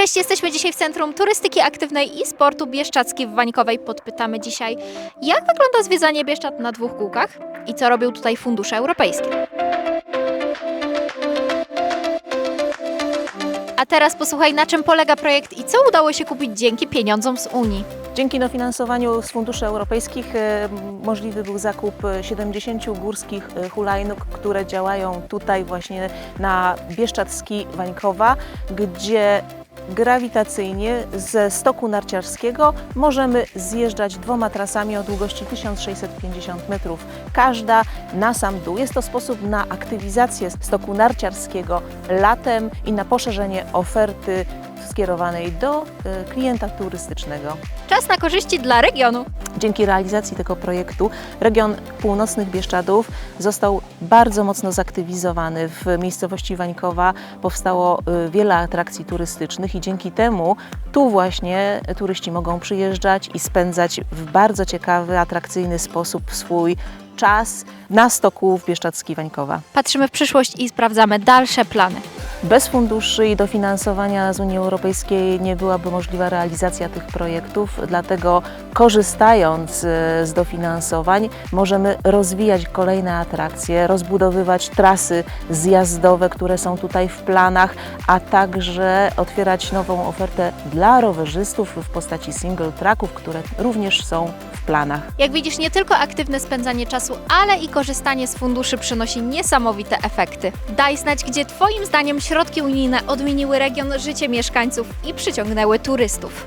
Cześć, jesteśmy dzisiaj w Centrum Turystyki Aktywnej i Sportu Bieszczackiej w Wańkowej. Podpytamy dzisiaj, jak wygląda zwiedzanie Bieszczad na dwóch kółkach i co robią tutaj fundusze europejskie. A teraz posłuchaj, na czym polega projekt i co udało się kupić dzięki pieniądzom z Unii. Dzięki dofinansowaniu z funduszy europejskich e, możliwy był zakup e, 70 górskich e, hulajnóg, które działają tutaj właśnie na Bieszczadzki Wańkowa, gdzie grawitacyjnie ze stoku narciarskiego możemy zjeżdżać dwoma trasami o długości 1650 metrów. Każda na sam dół. Jest to sposób na aktywizację stoku narciarskiego latem i na poszerzenie oferty skierowanej do e, klienta turystycznego. Czas na korzyści dla regionu. Dzięki realizacji tego projektu region północnych Bieszczadów został bardzo mocno zaktywizowany. W miejscowości Wańkowa powstało y, wiele atrakcji turystycznych i dzięki temu tu właśnie turyści mogą przyjeżdżać i spędzać w bardzo ciekawy, atrakcyjny sposób swój czas na stoku w Bieszczadzki Wańkowa. Patrzymy w przyszłość i sprawdzamy dalsze plany. Bez funduszy i dofinansowania z Unii Europejskiej nie byłaby możliwa realizacja tych projektów, dlatego korzystając e, z dofinansowań możemy rozwijać kolejne atrakcje, rozbudowywać trasy zjazdowe, które są tutaj w planach, a także otwierać nową ofertę dla rowerzystów w postaci single tracków, które również są w planach. Jak widzisz, nie tylko aktywne spędzanie czasu, ale i korzystanie z funduszy przynosi niesamowite efekty. Daj znać, gdzie Twoim zdaniem środki unijne odmieniły region, życie mieszkańców i przyciągnęły turystów.